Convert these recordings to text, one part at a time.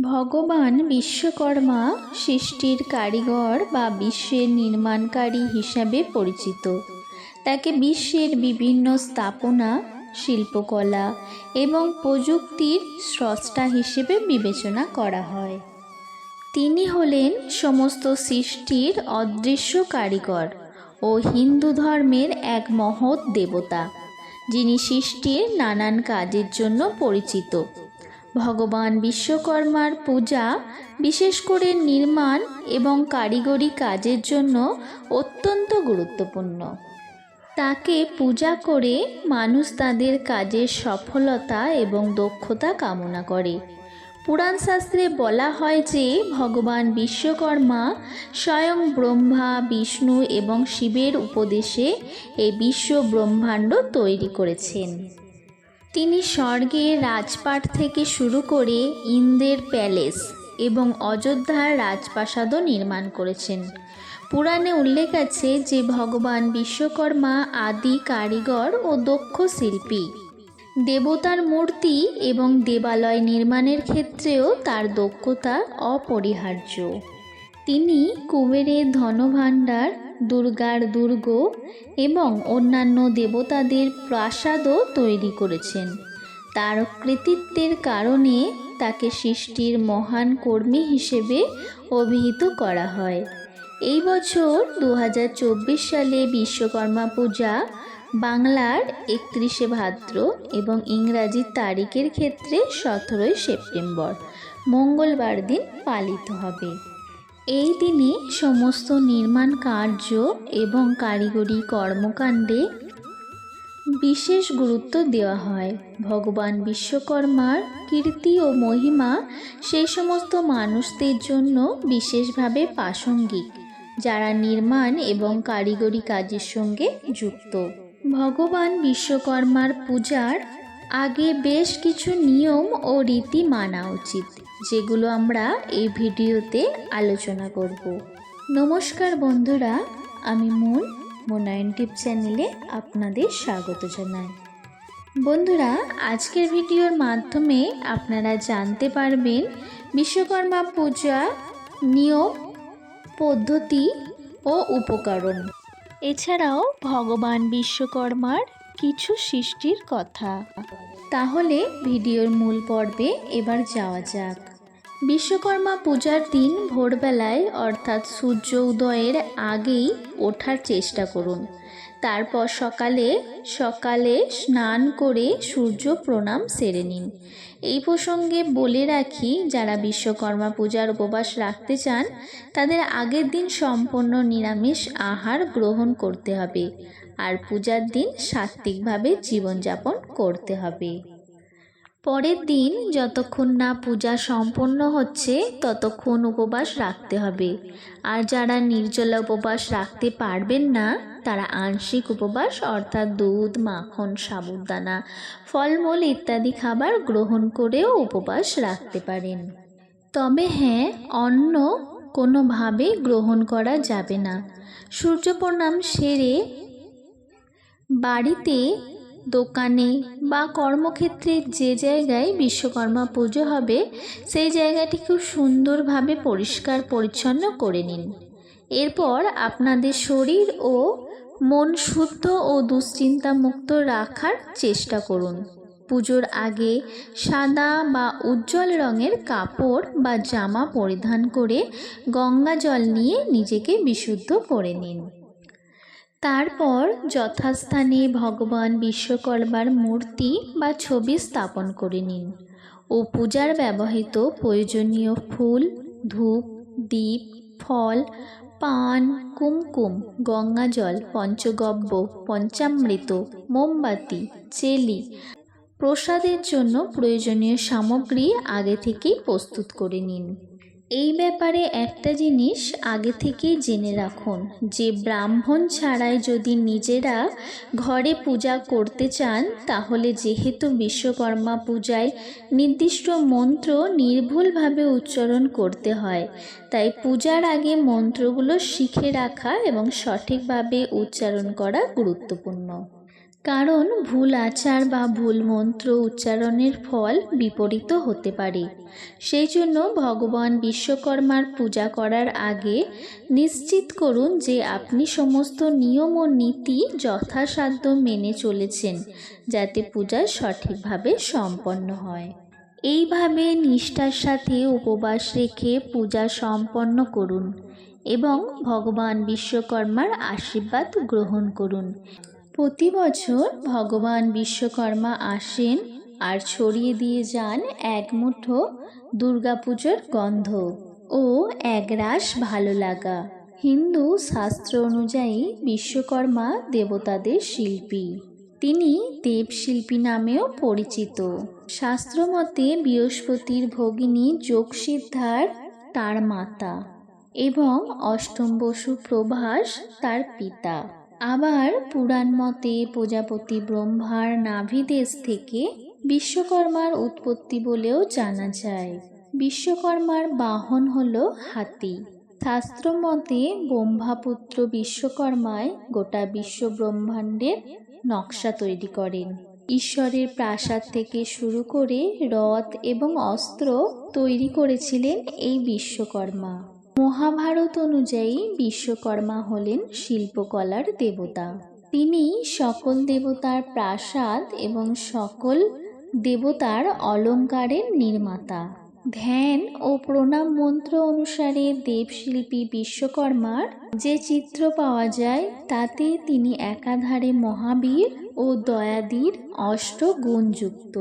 ভগবান বিশ্বকর্মা সৃষ্টির কারিগর বা বিশ্বের নির্মাণকারী হিসাবে পরিচিত। তাকে বিশ্বের বিভিন্ন স্থাপনা, শিল্পকলা এবং প্রযুক্তির স্রষ্টা হিসেবে বিবেচনা করা হয়। তিনি হলেন সমস্ত সৃষ্টির অদৃশ্য কারিগর ও হিন্দু ধর্মের এক মহৎ দেবতা, যিনি সৃষ্টির নানান কাজের জন্য পরিচিত। ভগবান বিশ্বকর্মার পূজা, বিশেষ করে নির্মাণ এবং কারিগরি কাজের জন্য অত্যন্ত গুরুত্বপূর্ণ। তাকে পূজা করে মানুষ তাদের কাজের সফলতা এবং দক্ষতা কামনা করে। পুরাণ শাস্ত্রে বলা হয় যে, ভগবান বিশ্বকর্মা স্বয়ং ব্রহ্মা, বিষ্ণু এবং শিবের উপদেশে এই বিশ্ব ব্রহ্মাণ্ড তৈরি করেছেন। তিনি স্বর্গের রাজপাট থেকে শুরু করে ইন্দের প্যালেস এবং অযোধ্যার রাজপ্রাসাদও নির্মাণ করেছেন। পুরাণে উল্লেখ আছে যে ভগবান বিশ্বকর্মা আদি কারিগর ও দক্ষ শিল্পী। দেবতার মূর্তি এবং দেবালয় নির্মাণের ক্ষেত্রেও তার দক্ষতা অপরিহার্য। তিনি কুবেরের ধনভাণ্ডার দুর্গার দুর্গ এবং অন্যান্য দেবতাদের প্রাসাদও তৈরি করেছেন। তার কৃতিত্বের কারণে তাকে সৃষ্টির মহান কর্মী হিসেবে অভিহিত করা হয়। এই বছর দু হাজার চব্বিশ সালে বিশ্বকর্মা পূজা বাংলার একত্রিশে ভাদ্র এবং ইংরাজি তারিখের ক্ষেত্রে সতেরোই সেপ্টেম্বর, মঙ্গলবার দিন পালিত হবে। এই দিনে সমস্ত নির্মাণ কার্য এবং কারিগরি কর্মকাণ্ডে বিশেষ গুরুত্ব দেওয়া হয়। ভগবান বিশ্বকর্মার কীর্তি ও মহিমা সেই সমস্ত মানুষদের জন্য বিশেষভাবে প্রাসঙ্গিক, যারা নির্মাণ এবং কারিগরি কাজের সঙ্গে যুক্ত। ভগবান বিশ্বকর্মার পূজার আগে বেশ কিছু নিয়ম ও রীতি মানা উচিত। যেগুলো আমরা এই ভিডিওতে আলোচনা করব। নমস্কার বন্ধুরা, আমি মন, মোনায়ন টিপ চ্যানেলে আপনাদের স্বাগত জানাই। বন্ধুরা, আজকের ভিডিওর মাধ্যমে আপনারা জানতে পারবেন বিশ্বকর্মা পূজা নিয়ম, পদ্ধতি ও উপকরণ। এছাড়াও ভগবান বিশ্বকর্মার কিছু সৃষ্টির কথা। তাহলে ভিডিওর মূল পর্বে এবার যাওয়া যাক। বিশ্বকর্মা পূজার দিন ভোরবেলায়, অর্থাৎ সূর্য উদয়ের আগেই ওঠার চেষ্টা করুন। তারপর সকালে সকালে স্নান করে সূর্য প্রণাম সেরে নিন। এই প্রসঙ্গে বলে রাখি, যারা বিশ্বকর্মা পূজার উপবাস রাখতে চান, তাদের আগের দিন সম্পূর্ণ নিরামিষ আহার গ্রহণ করতে হবে। আর পূজার দিন সাত্ত্বিকভাবে জীবনযাপন করতে হবে। পরের দিন যতক্ষণ না পূজা সম্পন্ন হচ্ছে, ততক্ষণ উপবাস রাখতে হবে। আর যারা নির্জলা উপবাস রাখতে পারবেন না, তারা আংশিক উপবাস, অর্থাৎ দুধ, মাখন, সাবুদানা, ফলমূল ইত্যাদি খাবার গ্রহণ করেও উপবাস রাখতে পারেন। তবে হ্যাঁ অন্ন কোনোভাবে গ্রহণ করা যাবে না। সূর্য প্রণাম সেরে বাড়িতে দোকানে বা কর্মক্ষেত্রে যে জায়গায় বিশ্বকর্মা পুজো হবে, সেই জায়গাটি খুব সুন্দরভাবে পরিষ্কার পরিচ্ছন্ন করে নিন। এরপর আপনাদের শরীর ও মন শুদ্ধ ও দুশ্চিন্তা মুক্ত রাখার চেষ্টা করুন। পুজোর আগে সাদা বা উজ্জ্বল রঙের কাপড় বা জামা পরিধান করে গঙ্গা জল নিয়ে নিজেকে বিশুদ্ধ করে নিন। তারপর যথাস্থানে ভগবান বিশ্বকর্মার মূর্তি বা ছবি স্থাপন করে নিন ও পূজার ব্যবহৃত প্রয়োজনীয় ফুল, ধূপ দ্বীপ ফল, পান, কুমকুম, গঙ্গাজল পঞ্চগব্য পঞ্চামৃত, মোমবাতি, চেলি প্রসাদের জন্য প্রয়োজনীয় সামগ্রী আগে থেকেই প্রস্তুত করে নিন। এই ব্যাপারে একটা জিনিস আগে থেকেই জেনে রাখুন, যে ব্রাহ্মণ ছাড়াই যদি নিজেরা ঘরে পূজা করতে চান, তাহলে যেহেতু বিশ্বকর্মা পূজায় নির্দিষ্ট মন্ত্র নির্ভুলভাবে উচ্চারণ করতে হয়, তাই পূজার আগে মন্ত্রগুলো শিখে রাখা এবং সঠিকভাবে উচ্চারণ করা গুরুত্বপূর্ণ। কারণ ভুল আচার বা ভুল মন্ত্র উচ্চারণের ফল বিপরীত হতে পারে। সেই জন্য ভগবান বিশ্বকর্মার পূজা করার আগে নিশ্চিত করুন যে আপনি সমস্ত নিয়ম ও নীতি যথাসাধ্য মেনে চলেছেন, যাতে পূজা সঠিকভাবে সম্পন্ন হয়। এইভাবে নিষ্ঠার সাথে উপবাস রেখে পূজা সম্পন্ন করুন এবং ভগবান বিশ্বকর্মার আশীর্বাদ গ্রহণ করুন। প্রতি বছর ভগবান বিশ্বকর্মা আসেন আর ছড়িয়ে দিয়ে যান এক মুঠো দুর্গাপুজোর গন্ধ ও একরাশ ভালো লাগা। হিন্দু শাস্ত্র অনুযায়ী বিশ্বকর্মা দেবতাদের শিল্পী। তিনি দেবশিল্পী নামেও পরিচিত। শাস্ত্রমতে বৃহস্পতির ভগিনী যোগসিদ্ধার তার মাতা এবং অষ্টম বসু প্রভাস তার পিতা। আবার পুরাণ মতে প্রজাপতি ব্রহ্মার নাভিদেশ থেকে বিশ্বকর্মার উৎপত্তি বলেও জানা যায়। বিশ্বকর্মার বাহন হল হাতি। শাস্ত্র মতে ব্রহ্মাপুত্র বিশ্বকর্মায় গোটা বিশ্ব ব্রহ্মাণ্ডের নকশা তৈরি করেন। ঈশ্বরের প্রাসাদ থেকে শুরু করে রথ এবং অস্ত্র তৈরি করেছিলেন এই বিশ্বকর্মা। মহাভারত অনুযায়ী বিশ্বকর্মা হলেন শিল্পকলার দেবতা। তিনি সকল দেবতার প্রাসাদ এবং সকল দেবতার অলঙ্কারের নির্মাতা। ধ্যান ও প্রণাম মন্ত্র অনুসারে দেবশিল্পী বিশ্বকর্মার যে চিত্র পাওয়া যায়, তাতে তিনি একাধারে মহাবীর ও দয়াদীর অষ্টগুণযুক্ত।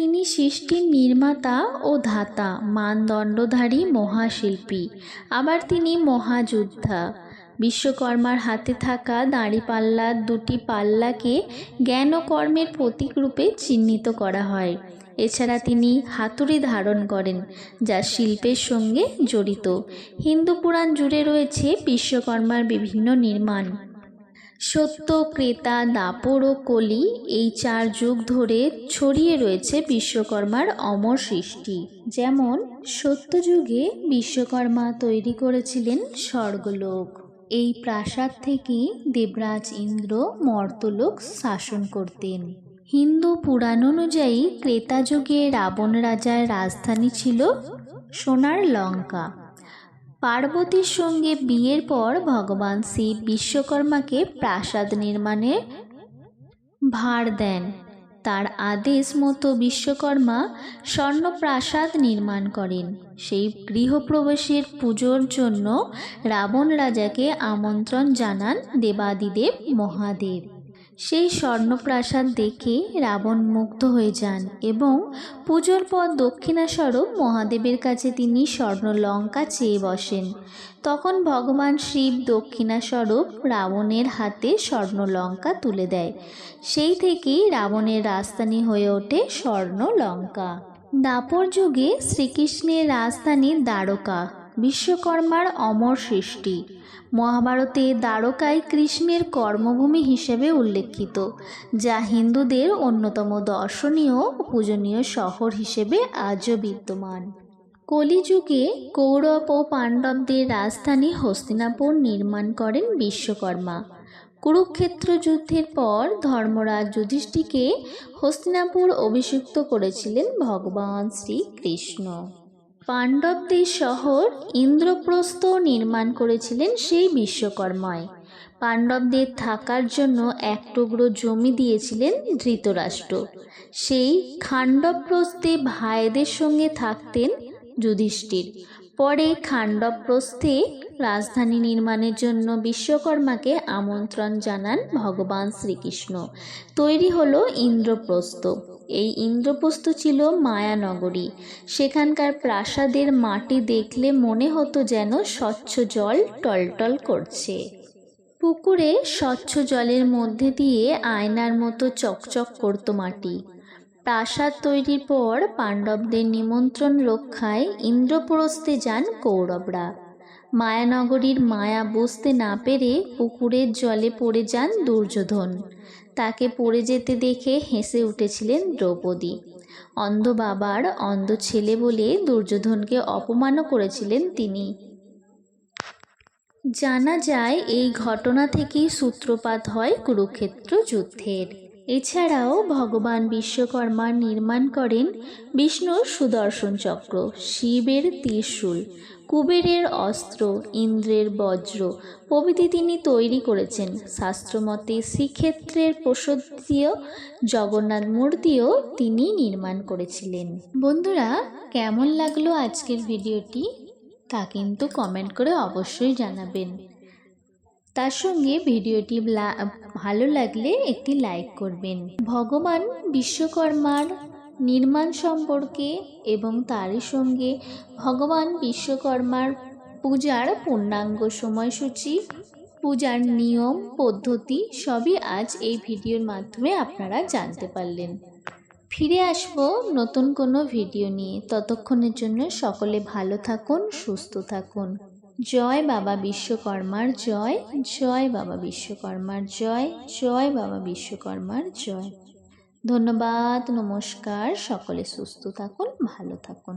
তিনি সৃষ্টির নির্মাতা ও ধাতা, মানদণ্ডধারী মহাশিল্পী। আবার তিনি মহাযোদ্ধা। বিশ্বকর্মার হাতে থাকা দাঁড়িপাল্লার দুটি পাল্লাকে জ্ঞান ও কর্মের প্রতীকরূপে চিহ্নিত করা হয়। এছাড়া তিনি হাতুড়ি ধারণ করেন, যা শিল্পের সঙ্গে জড়িত। হিন্দু পুরাণ জুড়ে রয়েছে বিশ্বকর্মার বিভিন্ন নির্মাণ। সত্য ক্রেতা দাপর ও কলি এই চার যুগ ধরে ছড়িয়ে রয়েছে বিশ্বকর্মার অমর সৃষ্টি। যেমন, সত্যযুগে বিশ্বকর্মা তৈরি করেছিলেন স্বর্গলোক। এই প্রাসাদ থেকেই দেবরাজ ইন্দ্র মর্তলোক শাসন করতেন। হিন্দু পুরাণ অনুযায়ী ক্রেতা যুগে রাবণ রাজার রাজধানী ছিল সোনার লঙ্কা। পার্বতীর সঙ্গে বিয়ের পর ভগবান শিব বিশ্বকর্মাকে প্রাসাদ নির্মাণের ভার দেন। তার আদেশ মতো বিশ্বকর্মা স্বর্ণপ্রাসাদ নির্মাণ করেন। সেই গৃহপ্রবেশের পুজোর জন্য রাবণ রাজাকে আমন্ত্রণ জানান দেবাদিদেব মহাদেব। সেই স্বর্ণপ্রাসাদ দেখে রাবণ মুগ্ধ হয়ে যান এবং পুজোর পর দক্ষিণাস্বরূপ মহাদেবের কাছে তিনি স্বর্ণলঙ্কা চেয়ে বসেন। তখন ভগবান শিব দক্ষিণাস্বরূপ রাবণের হাতে স্বর্ণলঙ্কা তুলে দেয়। সেই থেকেই রাবণের রাজধানী হয়ে ওঠে স্বর্ণলঙ্কা। দাপর যুগে শ্রীকৃষ্ণের রাজধানী দ্বারকা। বিশ্বকর্মার অমর সৃষ্টি। মহাভারতে দ্বারকায় কৃষ্ণের কর্মভূমি হিসেবে উল্লেখিত, যা হিন্দুদের অন্যতম দর্শনীয় ও পূজনীয় শহর হিসেবে আজও বিদ্যমান। কলিযুগে কৌরব ও পাণ্ডবদের রাজধানী হস্তিনাপুর নির্মাণ করেন বিশ্বকর্মা। কুরুক্ষেত্র যুদ্ধের পর ধর্মরাজ যুধিষ্ঠিকে হস্তিনাপুর অভিষিক্ত করেছিলেন ভগবান শ্রীকৃষ্ণ। পাণ্ডবদের শহর ইন্দ্রপ্রস্থ নির্মাণ করেছিলেন সেই বিশ্বকর্মায়। পাণ্ডবদের থাকার জন্য এক টুকরো জমি দিয়েছিলেন ধৃতরাষ্ট্র। সেই খাণ্ডবপ্রস্থে ভাইদের সঙ্গে থাকতেন যুধিষ্ঠির। পরে খাণ্ডবপ্রস্থে রাজধানী নির্মাণের জন্য বিশ্বকর্মাকে আমন্ত্রণ জানান ভগবান শ্রীকৃষ্ণ। তৈরি হলো ইন্দ্রপ্রস্থ। এই ইন্দ্রপ্রস্থ ছিল মায়ানগরী। সেখানকার প্রাসাদের মাটি দেখলে মনে হতো যেন স্বচ্ছ জল টলটল করছে। পুকুরে স্বচ্ছ জলের মধ্যে দিয়ে আয়নার মতো চকচক করতো মাটি। প্রাসাদ তৈরির পর পাণ্ডবদের নিমন্ত্রণ রক্ষায় ইন্দ্রপ্রস্থে যান কৌরবরা। মায়ানগরীর মায়া বুঝতে না পেরে পুকুরের জলে পড়ে যান দুর্যোধন। তাকে পড়ে যেতে দেখে হেসে উঠেছিলেন দ্রৌপদী। অন্ধ বাবার অন্ধ ছেলে বলে দুর্যোধনকে অপমানও করেছিলেন তিনি। জানা যায়, এই ঘটনা থেকেই সূত্রপাত হয় কুরুক্ষেত্র যুদ্ধের। এছাড়াও ভগবান বিশ্বকর্মা নির্মাণ করেন বিষ্ণুর সুদর্শন চক্র, শিবের ত্রিশূল, কুবেরের অস্ত্র, ইন্দ্রের বজ্র প্রভৃতি তিনি তৈরি করেছেন। শাস্ত্রমতে শ্রীক্ষেত্রের প্রসদ্ধীয় জগন্নাথ মূর্তিও তিনি নির্মাণ করেছিলেন। বন্ধুরা, কেমন লাগল আজকের ভিডিওটি? তা কিন্তু কমেন্ট করে অবশ্যই জানাবেন। তার সঙ্গে ভিডিওটি ভালো লাগলে একটি লাইক করবেন। ভগবান বিশ্বকর্মার নির্মাণ সম্পর্কে এবং তারই সঙ্গে ভগবান বিশ্বকর্মার পূজার পূর্ণাঙ্গ সময়সূচি, পূজার নিয়ম, পদ্ধতি সবই আজ এই ভিডিওর মাধ্যমে আপনারা জানতে পারলেন। ফিরে আসব নতুন কোনো ভিডিও নিয়ে। ততক্ষণের জন্য সকলে ভালো থাকুন, সুস্থ থাকুন। জয় বাবা বিশ্বকর্মার জয় জয় বাবা বিশ্বকর্মার জয় জয় বাবা বিশ্বকর্মার জয়। ধন্যবাদ, নমস্কার, সকলে সুস্থ থাকুন, ভালো থাকুন।